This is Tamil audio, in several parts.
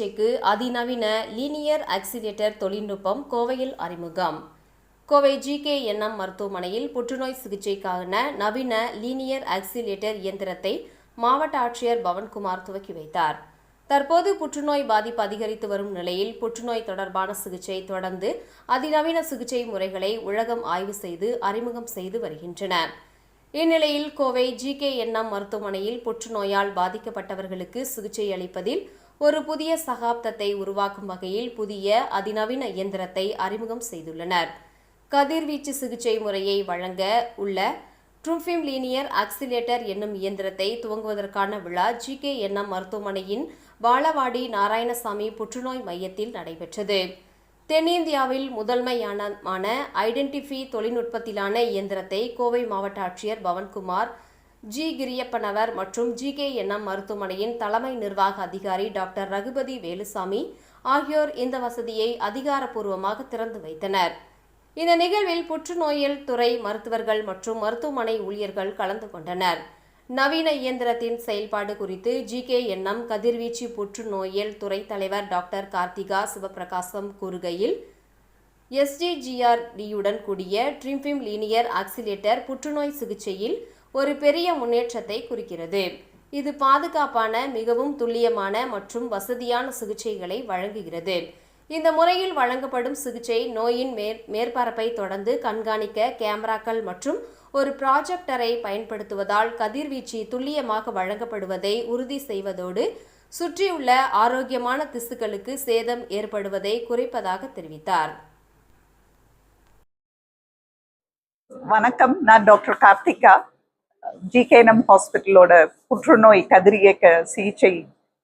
சிகிச்சைக்கு அதிநவீன லீனியர் ஆக்சிலேட்டர் தொழில்நுட்பம் கோவையில் அறிமுகம். கோவை ஜிகேஎன்எம் மருத்துவமனையில் புற்றுநோய் சிகிச்சைக்கான நவீன லீனியர் ஆக்சிலேட்டர் இயந்திரத்தை மாவட்ட ஆட்சியர் பவன்குமார் துவக்கி வைத்தார். தற்போது புற்றுநோய் பாதிப்பு அதிகரித்து வரும் நிலையில் புற்றுநோய் தொடர்பான சிகிச்சை தொடர்ந்து அதிநவீன சிகிச்சை முறைகளை உலகம் ஆய்வு செய்து அறிமுகம் செய்து வருகின்றன. இந்நிலையில் கோவை ஜிகேஎன்எம் மருத்துவமனையில் புற்றுநோயால் பாதிக்கப்பட்டவர்களுக்கு சிகிச்சை அளிப்பதில் ஒரு புதிய சகாப்தத்தை உருவாக்கும் வகையில் புதிய அதிநவீன இயந்திரத்தை அறிமுகம் செய்துள்ளனர். கதிர்வீச்சு சிகிச்சை முறையை வழங்க உள்ள ட்ரூஃபிம் லீனியர் ஆக்சிலேட்டர் என்னும் இயந்திரத்தை துவங்குவதற்கான விழா ஜிகேஎன்எம் மருத்துவமனையின் வாழவாடி நாராயணசாமி புற்றுநோய் மையத்தில் நடைபெற்றது. தென்னிந்தியாவில் முதன்மையான ஐடென்டிஃபி தொழில்நுட்பத்திலான இயந்திரத்தை கோவை மாவட்ட ஆட்சியர் பவன்குமார் ஜி. கிரியப்பனவர் மற்றும் ஜிகேஎன்எம் மருத்துவமனையின் தலைமை நிர்வாக அதிகாரி டாக்டர் ரகுபதி வேலுசாமி ஆகியோர் இந்த வசதியை அதிகாரப்பூர்வமாக திறந்து வைத்தனர். இந்த நிகழ்வில் புற்றுநோயியல் துறை மருத்துவர்கள் மற்றும் மருத்துவமனை ஊழியர்கள் கலந்து கொண்டனர். நவீன இயந்திரத்தின் செயல்பாடு குறித்து ஜிகேஎன்எம் கதிர்வீச்சு புற்றுநோயியல் துறை தலைவர் டாக்டர் கார்த்திகா சிவபிரகாசம் கூறுகையில் எஸ்டிஜிஆர்டியுடன் கூடிய ட்ரிம்ஃபிம் லீனியர் ஆக்சிலேட்டர் புற்றுநோய் சிகிச்சையில் ஒரு பெரிய முன்னேற்றத்தை குறிக்கிறது. இது பாதுகாப்பான மிகவும் துல்லியமான மற்றும் வசதியான சிகிச்சைகளை வழங்குகிறது. இந்த முறையில் வழங்கப்படும் சிகிச்சை நோயின் மேற் மேற்பரப்பை தொடர்ந்து கண்காணிக்க கேமராக்கள் மற்றும் ஒரு ப்ராஜெக்டரை பயன்படுத்துவதால் கதிர்வீச்சு துல்லியமாக வழங்கப்படுவதை உறுதி செய்வதோடு சுற்றியுள்ள ஆரோக்கியமான திசுக்களுக்கு சேதம் ஏற்படுவதை குறைப்பதாக தெரிவித்தார். வணக்கம். நான் டாக்டர் கார்த்திகா. ஜிகேஎன்எம் ஹாஸ்பிட்டலோட புற்றுநோய் கதிரியக்க சிகிச்சை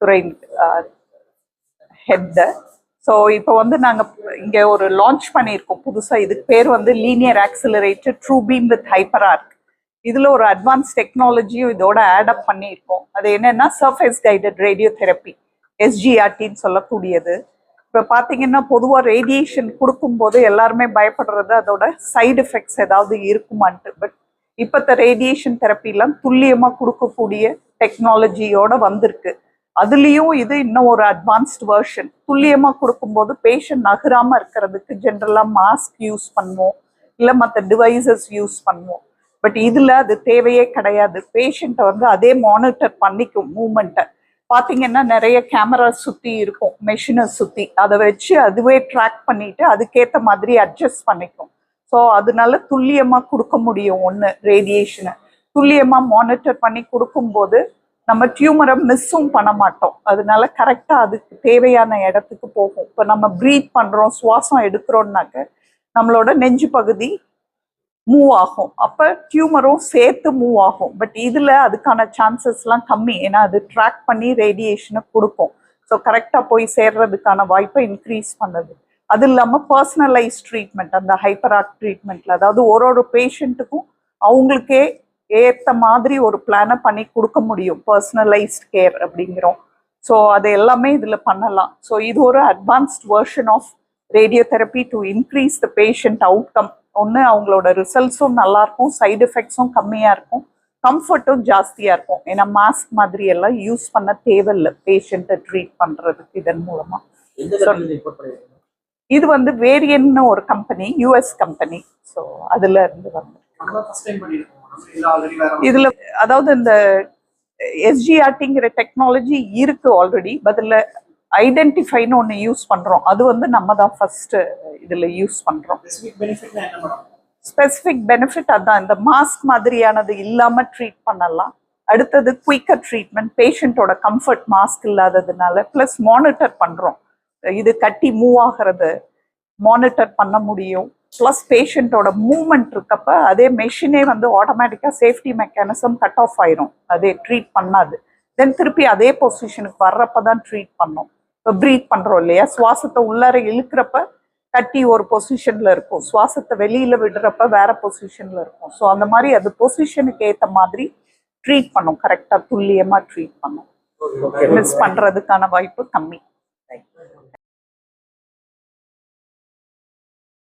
துறை ஹெட் ஸோ இப்போ வந்து நாங்கள் இங்கே ஒரு லான்ச் பண்ணியிருக்கோம். புதுசாக இதுக்கு பேர் வந்து linear accelerator true beam with hyperarc இதில் ஒரு அட்வான்ஸ் டெக்னாலஜியும் இதோட ஆடப் பண்ணியிருக்கோம். அது என்னன்னா சர்ஃபேஸ் கைடட் ரேடியோ தெரப்பி எஸ்ஜிஆர்டின்னு சொல்லக்கூடியது. இப்போ பார்த்தீங்கன்னா பொதுவாக ரேடியேஷன் கொடுக்கும்போது எல்லாருமே பயப்படுறது அதோட சைடு எஃபெக்ட்ஸ் ஏதாவது இருக்குமான்ட்டு. பட் இப்போத்த ரேடியேஷன் தெரப்பிலாம் துல்லியமாக கொடுக்கக்கூடிய டெக்னாலஜியோட வந்திருக்கு. அதுலேயும் இது இன்னும் ஒரு அட்வான்ஸ்ட் வேர்ஷன் துல்லியமாக கொடுக்கும்போது பேஷண்ட் நகராமல் இருக்கிறதுக்கு ஜென்ரலாக மாஸ்க் யூஸ் பண்ணுவோம். இல்லை மற்ற டிவைசஸ் யூஸ் பண்ணுவோம். பட் இதில் அது தேவையே கிடையாது. பேஷண்ட்டை வந்து அதே மானிட்டர் பண்ணிக்கும் மூமெண்ட்டை பார்த்தீங்கன்னா நிறைய கேமரா சுற்றி இருக்கும். மெஷினை சுற்றி அதை வச்சு அதுவே ட்ராக் பண்ணிவிட்டு அதுக்கேற்ற மாதிரி அட்ஜஸ்ட் பண்ணிக்கும். ஸோ அதனால துல்லியமாக கொடுக்க முடியும் ஒன்று ரேடியேஷனை துல்லியமாக மானிட்டர் பண்ணி கொடுக்கும்போது நம்ம டியூமரை மிஸ்ஸும் பண்ண மாட்டோம். அதனால கரெக்டாக அதுக்கு தேவையான இடத்துக்கு போகும். இப்போ நம்ம ப்ரீத் பண்ணுறோம் சுவாசம் எடுக்கிறோம்னாக்க நம்மளோட நெஞ்சு பகுதி மூவ் ஆகும். அப்போ டியூமரும் சேர்த்து மூவ் ஆகும். பட் இதில் அதுக்கான சான்சஸ்லாம் கம்மி. ஏன்னா அது ட்ராக் பண்ணி ரேடியேஷனை கொடுக்கும். ஸோ கரெக்டாக போய் சேர்றதுக்கான வாய்ப்பை இன்க்ரீஸ் பண்ணுது. அது இல்லாமல் பர்சனலைஸ் ட்ரீட்மெண்ட் அந்த ஹைப்பராக் ட்ரீட்மெண்ட்டில் அதாவது ஒரு ஒரு பேஷண்ட்டுக்கும் அவங்களுக்கே ஏற்ற மாதிரி ஒரு பிளானை பண்ணி கொடுக்க முடியும் பர்சனலைஸ்ட் கேர் அப்படிங்கிறோம். ஸோ அது எல்லாமே இதில் பண்ணலாம். ஸோ இது ஒரு advanced version of radio therapy to increase the patient outcome ஒன்று அவங்களோட ரிசல்ட்ஸும் நல்லாயிருக்கும் சைடு எஃபெக்ட்ஸும் கம்மியாக இருக்கும் கம்ஃபர்ட்டும் ஜாஸ்தியாக இருக்கும். ஏன்னா மாஸ்க் மாதிரி எல்லாம் யூஸ் பண்ண தேவையில்லை பேஷண்ட்டை ட்ரீட் பண்ணுறதுக்கு இதன் மூலமாக இது வந்து வேரியன்னு ஒரு கம்பெனி யூஎஸ் கம்பெனி ஸோ அதுல இருந்து வந்து நம்ம ஃபர்ஸ்ட் டைம் பண்ணிருக்கோம். நம்ம இல்ல ஆல்ரெடி வேற இதுல அதாவது இந்த எஸ்ஜிஆர்டிங்கிற டெக்னாலஜி இருக்கு ஆல்ரெடி பதில் ஐடென்டிஃபைன்னு ஒன்று யூஸ் பண்றோம். அது வந்து நம்ம தான் ஃபர்ஸ்ட் இதுல யூஸ் மேடம் ஸ்பெசிஃபிக் பெனிஃபிட் அதான். இந்த மாஸ்க் மாதிரியானது இல்லாம ட்ரீட் பண்ணலாம். அடுத்தது குயிக்கர் ட்ரீட்மெண்ட் பேஷண்ட்டோட கம்ஃபர்ட் மாஸ்க் இல்லாததுனால ப்ளஸ் மானிட்டர் பண்றோம். இது கட்டி மூவ் ஆகிறது மானிட்டர் பண்ண முடியும். ப்ளஸ் பேஷண்ட்டோட மூமெண்ட் இருக்கப்ப அதே மெஷினே வந்து ஆட்டோமேட்டிக்காக சேஃப்டி மெக்கானிசம் கட் ஆஃப் ஆயிரும். அதே ட்ரீட் பண்ணாது. தென் திருப்பி அதே பொசிஷனுக்கு வர்றப்ப தான் ட்ரீட் பண்ணோம். இப்போ ப்ரீத் பண்ணுறோம் இல்லையா? சுவாசத்தை உள்ளார இழுக்கிறப்ப கட்டி ஒரு பொசிஷன்ல இருக்கும். சுவாசத்தை வெளியில விடுறப்ப வேற பொசிஷன்ல இருக்கும். ஸோ அந்த மாதிரி அது பொசிஷனுக்கு ஏற்ற மாதிரி ட்ரீட் பண்ணும். கரெக்டாக துல்லியமாக ட்ரீட் பண்ணும். மிஸ் பண்ணுறதுக்கான வாய்ப்பு கம்மி.